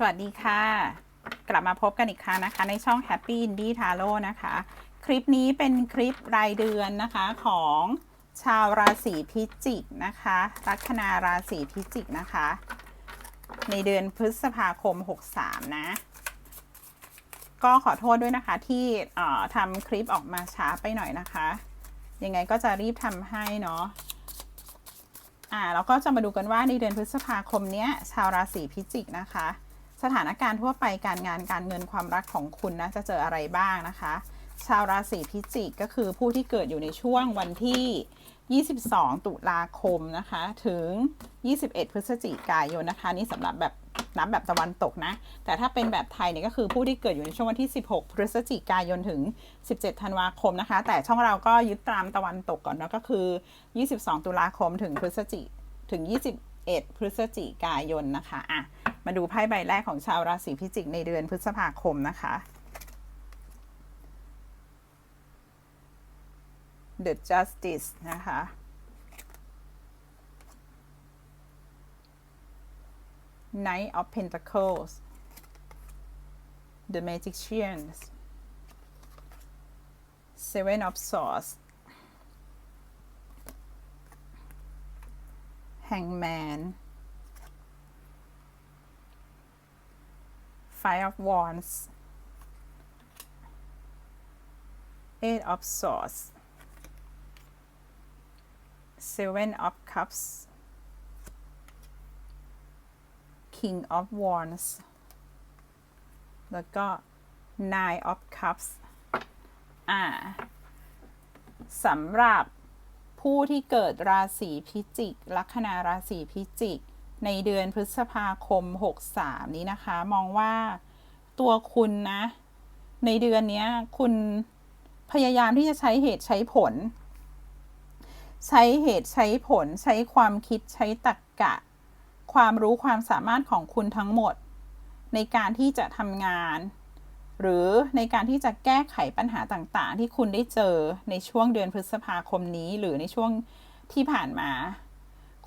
สวัสดีค่ะ กลับมาพบกันอีกครั้งนะคะ ในช่อง Happy Indie Tarot นะคะ คลิปนี้เป็นคลิปรายเดือนนะคะของชาวราศีพิจิกนะคะ ลัคนาราศีพิจิกนะคะ ในเดือนพฤษภาคม 63 นะ ก็ขอโทษด้วยนะคะที่เอ่อทำคลิปออกมาช้าไปหน่อยนะคะ ยังไงก็จะรีบทำให้เนาะอ่าแล้วก็จะมาดูกันว่าในเดือนพฤษภาคมเนี้ย ชาวราศีพิจิกนะคะ สถานการณ์ทั่วไปการงานการเงินความรักของคุณนะจะเจออะไรบ้างนะคะ ชาวราศีพิจิกก็คือผู้ที่เกิดอยู่ในช่วงวันที่ 22 ตุลาคมนะคะ ถึง 21 พฤศจิกายนนะคะ นี่สำหรับแบบนับแบบตะวันตกนะ แต่ถ้าเป็นแบบไทยเนี่ยก็คือผู้ที่เกิดอยู่ในช่วงวันที่ 16 พฤศจิกายนถึง 17 ธันวาคมนะคะ แต่ช่องเราก็ยึดตามตะวันตกก่อนเนะก็คือ 22 ตุลาคมถึงพฤศจิถึง 21 พฤศจิกายนนะคะอะ มาดูไพ่ใบแรกของชาวราศีพิจิกในเดือนพฤษภาคมนะคะ The Justice นะคะ Knight of Pentacles The Magicians Seven of Swords Hangman Five of Wands Eight of Swords Seven of Cups King of Wands แล้วก็ Nine of Cups อ่าสำหรับผู้ที่เกิดราศีพิจิก ลัคนาราศีพิจิก ในเดือนพฤษภาคม 63 นี้นะคะ มองว่าตัวคุณนะ ในเดือนนี้คุณพยายามที่จะใช้เหตุใช้ผล ใช้เหตุใช้ผล ใช้ความคิดใช้ตรรกกะ ความรู้ความสามารถของคุณทั้งหมด ในการที่จะทำงาน หรือในการที่จะแก้ไขปัญหาต่างๆ ที่คุณได้เจอในช่วงเดือนพฤษภาคมนี้หรือในช่วงที่ผ่านมา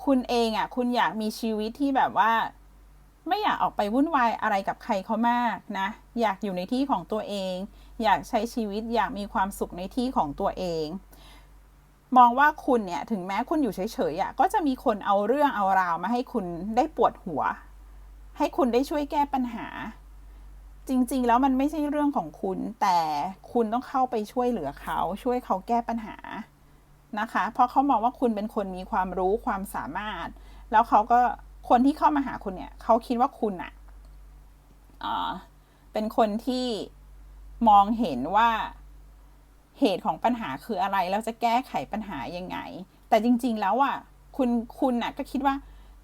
คุณเองอะ คุณอยากมีชีวิตที่แบบว่า ไม่อยากออกไปวุ่นวายอะไรกับใครเขามากนะ อยากอยู่ในที่ของตัวเอง อยากใช้ชีวิตอยากมีความสุขในที่ของตัวเอง มองว่าคุณเนี่ยถึงแม้คุณอยู่เฉยๆอะก็จะมีคนเอาเรื่องเอาราวมาให้คุณได้ปวดหัว ให้คุณได้ช่วยแก้ปัญหา จริงๆ แล้วมันไม่ใช่เรื่องของคุณ แต่คุณต้องเข้าไปช่วยเหลือเขา ช่วยเขาแก้ปัญหา นะคะ เพราะเขามองว่าคุณเป็นคนมีความรู้ความสามารถ แล้วเขาก็คนที่เข้ามาหาคุณเนี่ยเขาคิดว่าคุณอะอะเป็นคนที่มองเห็นว่าเหตุของปัญหาคืออะไร แล้วจะแก้ไขปัญหายังไง แต่จริง ๆ แล้วอะคุณคุณน่ะก็คิดว่า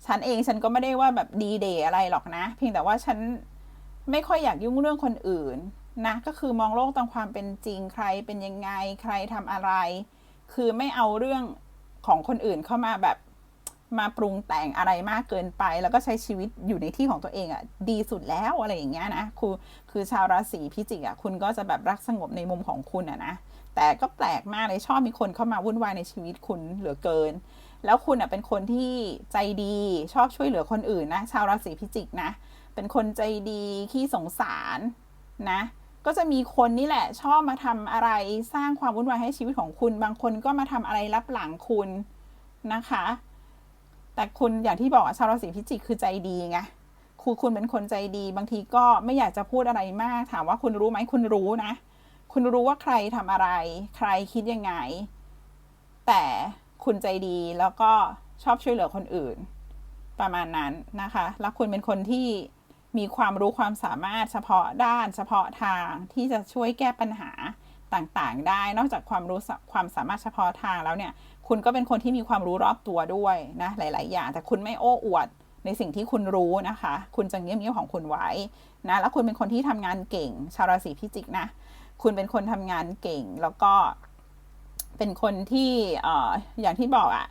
ฉันเองฉันก็ไม่ได้ว่าแบบดีเดย์อะไรหรอกนะ เพียงแต่ว่าฉันไม่ค่อยอยากยุ่งเรื่องคนอื่นนะ ก็คือมองโลกตามความเป็นจริงใครเป็นยังไงใครทำอะไร คือไม่เอาเรื่องของคนอื่นเข้ามาแบบมาปรุงแต่งอะไรมากเกินไป แล้วก็ใช้ชีวิตอยู่ในที่ของตัวเองอะ่ะ ดีสุดแล้วอะไรอย่างเงี้ยนะคือคือชาวราศีพิจิกอะ่ะ คุณก็จะแบบรักสงบในมุมของคุณอะนะแต่ก็แปลกมากเลยชอบมีคนเข้ามาวุ่นวายในชีวิตคุณเหลือเกิน แล้วคุณอะเป็นคนที่ใจดีชอบช่วยเหลือคนอื่นนะ ชาวราศีพิจิกนะ เป็นคนใจดีขี้สงสารนะ ก็จะมีคนนี่แหละชอบมาทำอะไรสร้างความวุ่นวายให้ชีวิตของคุณ บางคนก็มาทำอะไรรับหลังคุณนะคะ แต่คุณอย่างที่บอกชาวราศีพิจิกคือใจดีไงคุณคุณเป็นคนใจดี บางทีก็ไม่อยากจะพูดอะไรมาก ถามว่าคุณรู้ไหมคุณรู้นะ คุณรู้ว่าใครทำอะไร ใครคิดยังไง แต่คุณใจดีแล้วก็ชอบช่วยเหลือคนอื่น ประมาณนั้นนะคะ แล้วคุณเป็นคนที่ มีความรู้ความสามารถเฉพาะด้านเฉพาะทางที่จะช่วยแก้ปัญหาต่างๆ ได้ นอกจากความรู้ความสามารถเฉพาะทางแล้วเนี่ย คุณก็เป็นคนที่มีความรู้รอบตัวด้วยนะหลาย ๆ อย่าง แต่คุณไม่โอ้อวดในสิ่งที่คุณรู้นะคะ คุณจะเงียบๆของคุณไว้นะ แล้วคุณเป็นคนที่ทำงานเก่ง ชาวราศีพิจิกนะ คุณเป็นคนทำงานเก่ง แล้วก็เป็นคนที่เอ่ออย่างที่บอกอะ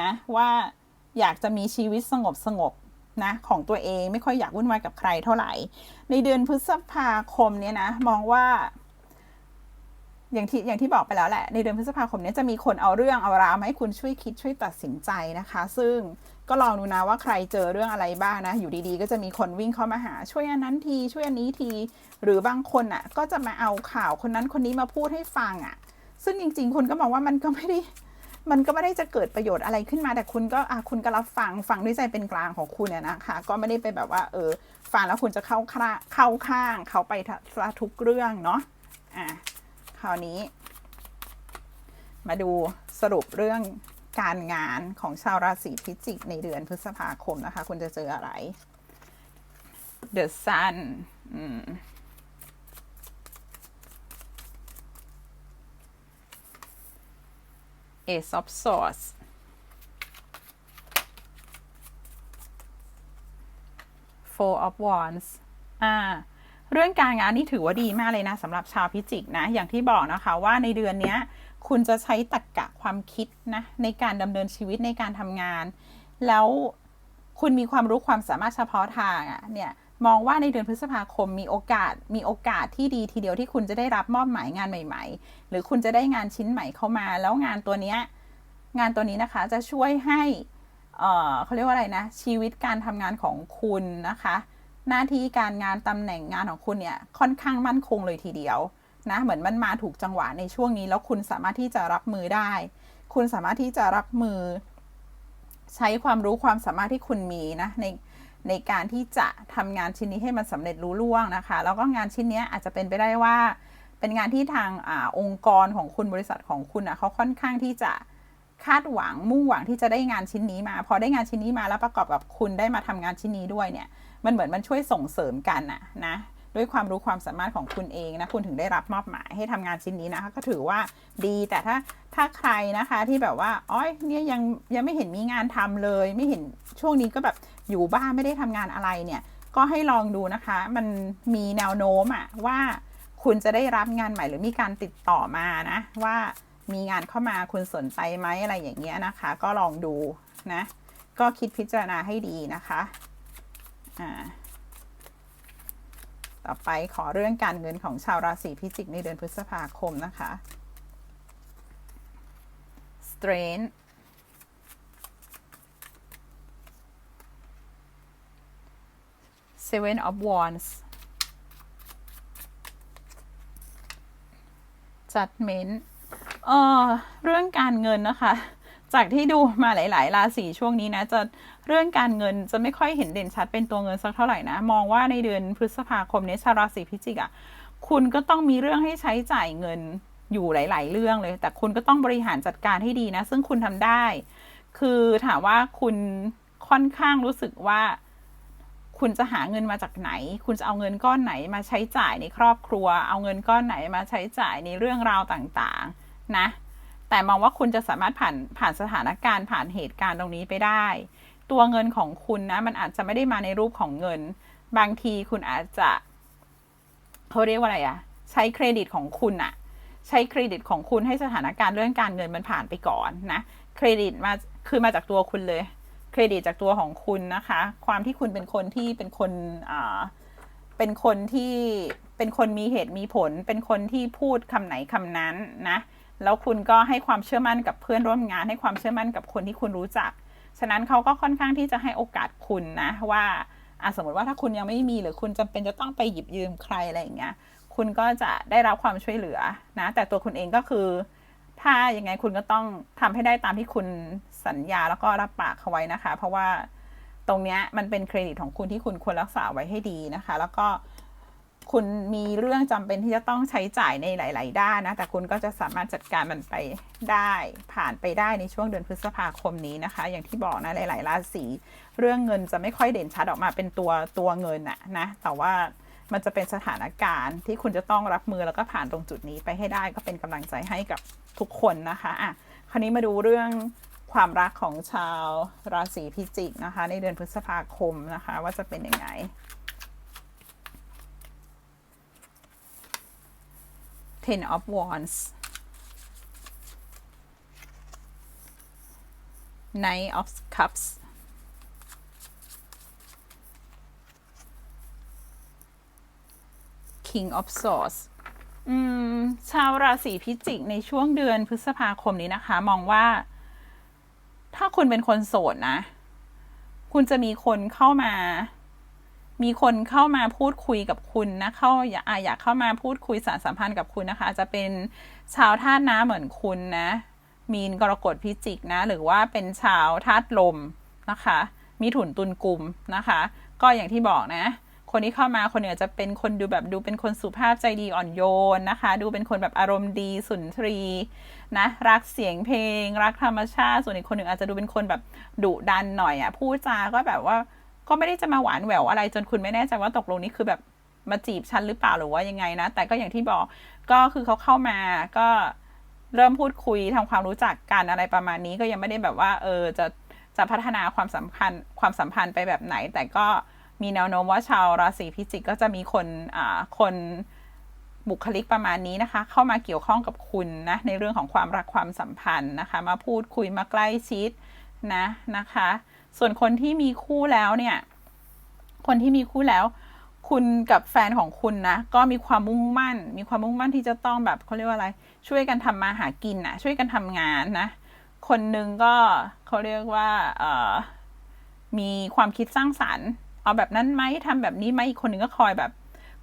นะว่าอยากจะมีชีวิตสงบสงบ นะของตัวเองไม่ค่อยอยากวุ่นวายกับใครเท่าไหร่ ในเดือนพฤษภาคมเนี่ยนะมองว่า อย่างที่อย่างที่บอกไปแล้วแหละ ในเดือนพฤษภาคมนี้จะมีคนเอาเรื่องเอาราวมาให้คุณช่วยคิดช่วยตัดสินใจนะคะ ซึ่งก็ลองดูนะว่าใครเจอเรื่องอะไรบ้างนะ อยู่ดีๆ ก็จะมีคนวิ่งเข้ามาหา ช่วยอันนั้นทีช่วยอันนี้ที หรือบางคนอะ ก็จะมาเอาข่าวคนนั้นคนนี้มาพูดให้ฟังอะ ซึ่งจริง ๆคุณก็มองว่ามันก็ไม่ได้ มันก็ไม่ได้จะเกิดประโยชน์อะไรขึ้นมาแต่คุณก็อะคุณก็รับฟังฟังด้วยใจเป็นกลางของคุณเนี่ยนะคะก็ไม่ได้ไปแบบว่า เออฟังแล้วคุณจะเข้าข้างเข้าข้างเขาไปทุกเรื่องเนาะอะคราวนี้ มาดูสรุปเรื่องการงานของชาวราศีพิจิกในเดือนพฤษภาคมนะคะ คุณจะเจออะไร The Sun อืม Ace of Swords Four of Wands อ่าเรื่องการงานนี่ถือว่าดีมากเลยนะสำหรับชาวพิจิกนะ อย่างที่บอกนะคะว่าในเดือนนี้คุณจะใช้ตรกกะความคิดนะ ในการดำเนินชีวิตในการทำงาน แล้วคุณมีความรู้ความสามารถเฉพาะทางอะเนี่ย มองว่าในเดือนพฤษภาคมมีโอกาสมีโอกาสที่ดีทีเดียวที่คุณจะได้รับมอบหมายงานใหม่ ๆ หรือคุณจะได้งานชิ้นใหม่เข้ามา แล้วงานตัวเนี้ยงานตัวนี้นะคะจะช่วยให้เเขาเรียกว่าอะไรนะ ชีวิตการทำงานของคุณนะคะ หน้าที่การงานตำแหน่งงานของคุณเนี่ยค่อนข้างมั่นคงเลยทีเดียวนะเหมือนมันมาถูกจังหวะในช่วงนี้ แล้วคุณสามารถที่จะรับมือได้ คุณสามารถที่จะรับมือ ใช้ความรู้ความสามารถที่คุณมีนะใน ในการที่จะทำงานชิ้นนี้ให้มันสำเร็จรู้ล่วงนะคะ แล้วก็งานชิ้นนี้อาจจะเป็นไปได้ว่า เป็นงานที่ทางอองค์กรของคุณบริษัทของคุณอะเขาค่อนข้างที่จะคาดหวังมุ่งหวังที่จะได้งานชิ้นนี้มา พอได้งานชิ้นนี้มาแล้วประกอบกับคุณได้มาทำงานชิ้นนี้ด้วยเนี่ย มันเหมือนมันช่วยส่งเสริมกันอะนะด้วยความรู้ความสามารถของคุณเองนะคุณถึงได้รับมอบหมายให้ทำงานชิ้นนี้นะคะก็ถือว่าดีแต่ถ้าถ้าใครนะคะที่แบบว่าอ๋อยเนี่ยยังยังไม่เห็นมีงานทำเลย ไม่เห็นช่วงนี้ก็แบบ อยู่บ้านไม่ได้ทำงานอะไรเนี่ย ก็ให้ลองดูนะคะ มันมีแนวโน้มอะว่าคุณจะได้รับงานใหม่หรือมีการติดต่อมานะว่ามีงานเข้ามาคุณสนใจไหมอะไรอย่างเงี้ยนะคะ ก็ลองดูนะ ก็คิดพิจารณาให้ดีนะคะอ่าต่อไปขอเรื่องการเงินของชาวราศีพิจิกในเดือนพฤษภาคมนะคะ Strength Seven of Wands Judgment เออเรื่องการเงินนะคะ จากที่ดูมาหลาย ๆ ราศีช่วงนี้นะ จะเรื่องการเงินจะไม่ค่อยเห็นเด่นชัดเป็นตัวเงินสักเท่าไหร่นะ มองว่าในเดือนพฤษภาคมนี้ชาวราศีพิจิกอะคุณก็ต้องมีเรื่องให้ใช้จ่ายเงินอยู่หลาย ๆ เรื่องเลย แต่คุณก็ต้องบริหารจัดการให้ดีนะ ซึ่งคุณทำได้ คือถามว่าคุณค่อนข้างรู้สึกว่า คุณจะหาเงินมาจากไหน คุณจะเอาเงินก้อนไหนมาใช้จ่ายในครอบครัว เอาเงินก้อนไหนมาใช้จ่ายในเรื่องราวต่างๆนะ แต่มองว่าคุณจะสามารถผ่านผ่านสถานการณ์ผ่านเหตุการณ์ตรงนี้ไปได้ ตัวเงินของคุณนะ มันอาจจะไม่ได้มาในรูปของเงิน บางทีคุณอาจจะเขาเรียกว่าอะไรอะใช้เครดิตของคุณอะใช้เครดิตของคุณให้สถานการณ์เรื่องการเงินมันผ่านไปก่อนนะ เครดิตมาคือมาจากตัวคุณเลย เครดิตจากตัวของคุณนะคะ ความที่คุณเป็นคนที่เป็นคนอ่าเป็นคนที่เป็นคนมีเหตุมีผล เป็นคนที่พูดคำไหนคำนั้นนะแล้วคุณก็ให้ความเชื่อมั่นกับเพื่อนร่วมงาน ให้ความเชื่อมั่นกับคนที่คุณรู้จัก ฉะนั้นเขาก็ค่อนข้างที่จะให้โอกาสคุณนะว่าอะสมมติว่าถ้าคุณยังไม่มีหรือคุณจำเป็นจะต้องไปหยิบยืมใครอะไรอย่างเงี้ยคุณก็จะได้รับความช่วยเหลือนะแต่ตัวคุณเองก็คือ ถ้ายังไงคุณก็ต้องทำให้ได้ตามที่คุณสัญญาแล้วก็รับปากเขาไว้นะคะ เพราะว่าตรงเนี้ยมันเป็นเครดิตของคุณที่คุณควรรักษาไว้ให้ดีนะคะ แล้วก็คุณมีเรื่องจำเป็นที่จะต้องใช้จ่ายในหลาย ๆ ด้านนะ แต่คุณก็จะสามารถจัดการมันไปได้ผ่านไปได้ในช่วงเดือนพฤษภาคมนี้นะคะ อย่างที่บอกนะหลาย ๆ ราศีเรื่องเงินจะไม่ค่อยเด่นชัดออกมาเป็นตัวตัวเงินอะนะ แต่ว่า มันจะเป็นสถานการณ์ที่คุณจะต้องรับมือแล้วก็ผ่านตรงจุดนี้ไปให้ได้ก็เป็นกำลังใจให้กับทุกคนนะคะอะคราวนี้มาดูเรื่องความรักของชาวราศีพิจิกนะคะ ในเดือนพฤษภาคมนะคะ ว่าจะเป็นยังไง Ten of Wands Knight of Cups King of Swords ชาวราศีพิจิกในช่วงเดือนพฤษภาคมนี้นะคะ มองว่า ถ้าคุณเป็นคนโสดนะ คุณจะมีคนเข้ามา มีคนเข้ามาพูดคุยกับคุณนะเข้าอยากอยากเข้ามาพูดคุยสารสัมพันธ์กับคุณนะคะจจะเป็นชาวธาตุน้ำเหมือนคุณนะ มีนกรกฎพิจิกนะ หรือว่าเป็นชาวธาตุลมนะคะ มีถุนตุลกลุ่มนะคะ ก็อย่างที่บอกนะ คนที่เข้ามาคนหนึ่งอาจจะเป็นคนดูแบบดูเป็นคนสุภาพใจดีอ่อนโยนนะคะ ดูเป็นคนแบบอารมณ์ดีสุนทรีนะรักเสียงเพลง รักธรรมชาติส่วนอีกคนหนึ่งอาจจะดูเป็นคนแบบดุดันหน่อยอะ่ะพูดจาก็แบบว่าก็ไม่ได้จะมาหวานแหววอะไรจนคุณไม่แน่ใจว่าตกลงนี่คือแบบมาจีบฉันหรือเปล่าหรือว่ายังไงนะ แต่ก็อย่างที่บอกก็คือเขาเข้ามาก็เริ่มพูดคุยทำความรู้จักกันอะไรประมาณนี้ก็ยังไม่ได้แบบว่า เออจะจะพัฒนาความสัมพันธ์ความสัมพันธ์ไปแบบไหน แต่ก็ มีแนวโน้มว่าชาวราศีพิจิกก็จะมีคนอ่าคนบุคลิกประมาณนี้นะคะ เข้ามาเกี่ยวข้องกับคุณนะในเรื่องของความรักความสัมพันธ์นะคะ มาพูดคุยมาใกล้ชิดนะนะคะ ส่วนคนที่มีคู่แล้วเนี่ย คนที่มีคู่แล้ว คุณกับแฟนของคุณนะก็มีความมุ่งมั่น มีความมุ่งมั่นที่จะต้องแบบเขาเรียกว่าอะไร ช่วยกันทำมาหากินนะช่วยกันทำงานนะ คนหนึ่งก็เขาเรียกว่าเอ่อมีความคิดสร้างสรรค์ เอาแบบนั้นไหมทำแบบนี้ไหมอีกคนหนึ่งก็คอยแบบ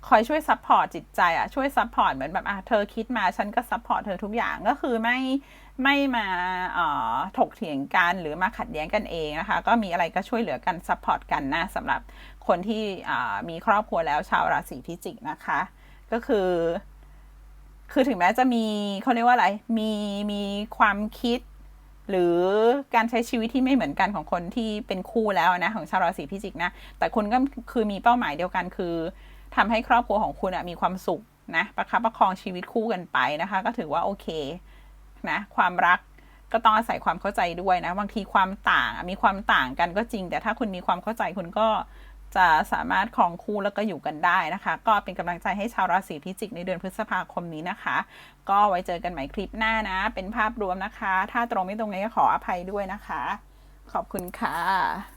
คอยช่วยซัพพอร์ตจิตใจอะช่วยซัพพอร์ตเหมือนแบบอะเธอคิดมาฉันก็ซัพพอร์ตเธอทุกอย่างก็คือไม่ไม่มาเอ่อถกเถียงกันหรือมาขัดแย้งกันเองนะคะ ก็มีอะไรก็ช่วยเหลือกันซัพพอร์ตกันนะสำหรับคนที่อ่ามีครอบครัวแล้วชาวราศีพิจิกนะคะ ก็คือ คือถึงแม้จะมีเขาเรียกว่าอะไร มีมีความคิด หรือการใช้ชีวิตที่ไม่เหมือนกันของคนที่เป็นคู่แล้วนะของชาวราศีพิจิกนะ แต่คุณก็คือมีเป้าหมายเดียวกันคือทำให้ครอบครัวของคุณมีความสุขนะประคับประคองชีวิตคู่กันไปนะคะ ก็ถือว่าโอเคนะความรักก็ต้องอาศัยความเข้าใจด้วยนะ บางทีความต่างมีความต่างกันก็จริง แต่ถ้าคุณมีความเข้าใจคุณก็ จะสามารถครองคู่แล้วก็อยู่กันได้นะคะ ก็เป็นกำลังใจให้ชาวราศีพิจิกในเดือนพฤษภาคมนี้นะคะ ก็ไว้เจอกันใหม่คลิปหน้านะ เป็นภาพรวมนะคะ ถ้าตรงไม่ตรงนี้ก็ขออภัยด้วยนะคะ ขอบคุณค่ะ